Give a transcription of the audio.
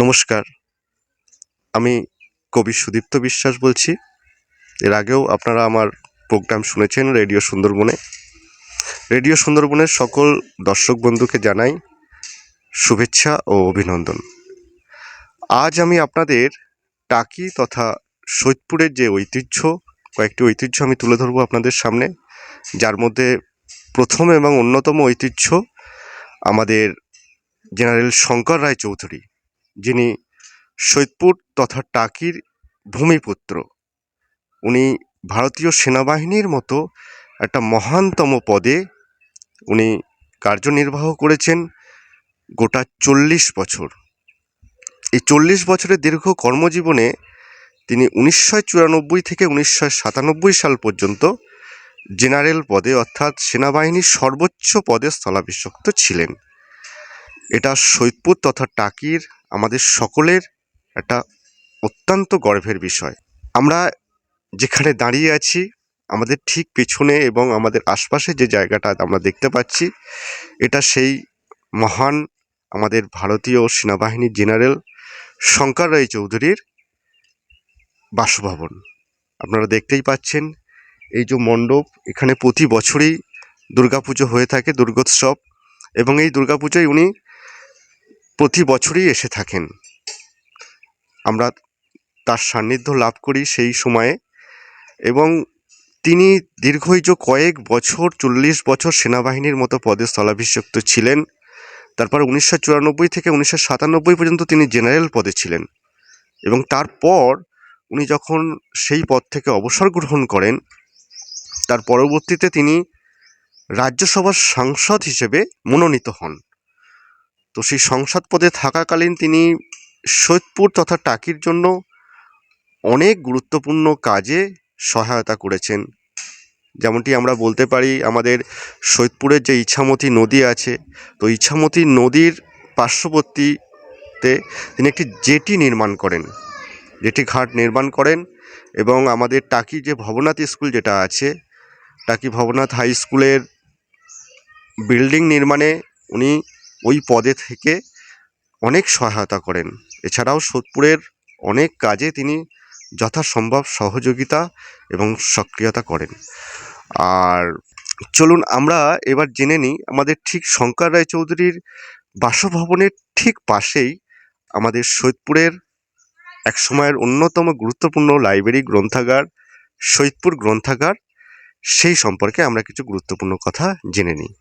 নমস্কার। আমি কবি সুদীপ্ত বিশ্বাস বলছি। এর আগেও আপনারা আমার প্রোগ্রাম শুনেছেন রেডিও সুন্দরবনে। রেডিও সুন্দরবনের সকল দর্শক বন্ধুকে জানাই শুভেচ্ছা ও অভিনন্দন। আজ আমি আপনাদের টাকি তথা সৈয়দপুরের যে ঐতিহ্য, কয়েকটি ঐতিহ্য আমি তুলে ধরবো আপনাদের সামনে। যার মধ্যে প্রথম এবং অন্যতম ঐতিহ্য আমাদের জেনারেল শঙ্কর রায় চৌধুরী। যিনি সৈয়দপুর তথা টাকির ভূমিপুত্র, উনি ভারতীয় সেনাবাহিনীর মতো একটা মহানতম পদে উনি কার্যনির্বাহ করেছেন গোটা চল্লিশ বছর। এই চল্লিশ বছরের দীর্ঘ কর্মজীবনে তিনি উনিশশো চুরানব্বই থেকে উনিশশো সাতানব্বই সাল পর্যন্ত জেনারেল পদে, অর্থাৎ সেনাবাহিনীর সর্বোচ্চ পদে স্থলাভিষিক্ত ছিলেন। এটা সৈয়দপুর তথা টাকির আমাদের সকলের একটা অত্যন্ত গর্বের বিষয়। আমরা যেখানে দাঁড়িয়ে আছি, আমাদের ঠিক পেছনে এবং আমাদের আশপাশে যে জায়গাটা আমরা দেখতে পাচ্ছি, এটা সেই মহান আমাদের ভারতীয় সেনাবাহিনীর জেনারেল শঙ্কর রায় চৌধুরীর বাসভবন। আপনারা দেখতেই পাচ্ছেন, এই যে মণ্ডপ, এখানে প্রতি বছরই দুর্গাপুজো হয়ে থাকে, দুর্গোৎসব, এবং এই দুর্গাপুজোয় উনি প্রতি বছরই এসে থাকেন। আমরা তার সান্নিধ্য লাভ করি সেই সময়ে এবং তিনি দীর্ঘই যে কয়েক বছর, চল্লিশ বছর সেনাবাহিনীর মতো পদে স্থলাভিষিক্ত ছিলেন, তারপর উনিশশো চুরানব্বই থেকে উনিশশো সাতানব্বই পর্যন্ত তিনি জেনারেল পদে ছিলেন এবং তারপর উনি যখন সেই পদ থেকে অবসর গ্রহণ করেন, তার পরবর্তীতে তিনি রাজ্যসভার সাংসদ হিসেবে মনোনীত হন। তো সেই সংসদ পদে থাকাকালীন তিনি সৈয়দপুর তথা টাকির জন্য অনেক গুরুত্বপূর্ণ কাজে সহায়তা করেছেন। যেমনটি আমরা বলতে পারি, আমাদের সৈয়দপুরের যে ইছামতি নদী আছে, তো ইছামতি নদীর পার্শ্ববর্তীতে তিনি একটি জেটি নির্মাণ করেন। জেটি ঘাট নির্মাণ করেন এবং আমাদের টাকি যে ভবনাথ স্কুল যেটা আছে, টাকি ভবনাথ হাই স্কুলের বিল্ডিং নির্মাণে উনি ওই পদে থেকে অনেক সহায়তা করেন। এছাড়াও সোদপুরের অনেক কাজে তিনি যথাসম্ভব সহযোগিতা এবং সক্রিয়তা করেন। আর চলুন আমরা এবার জেনে নিই, আমাদের ঠিক শঙ্কর রায় চৌধুরীর বাসভবনের ঠিক পাশেই আমাদের সৈয়দপুরের এক সময়ের অন্যতম গুরুত্বপূর্ণ লাইব্রেরি গ্রন্থাগার, সৈয়দপুর গ্রন্থাগার, সেই সম্পর্কে আমরা কিছু গুরুত্বপূর্ণ কথা জেনে নিই।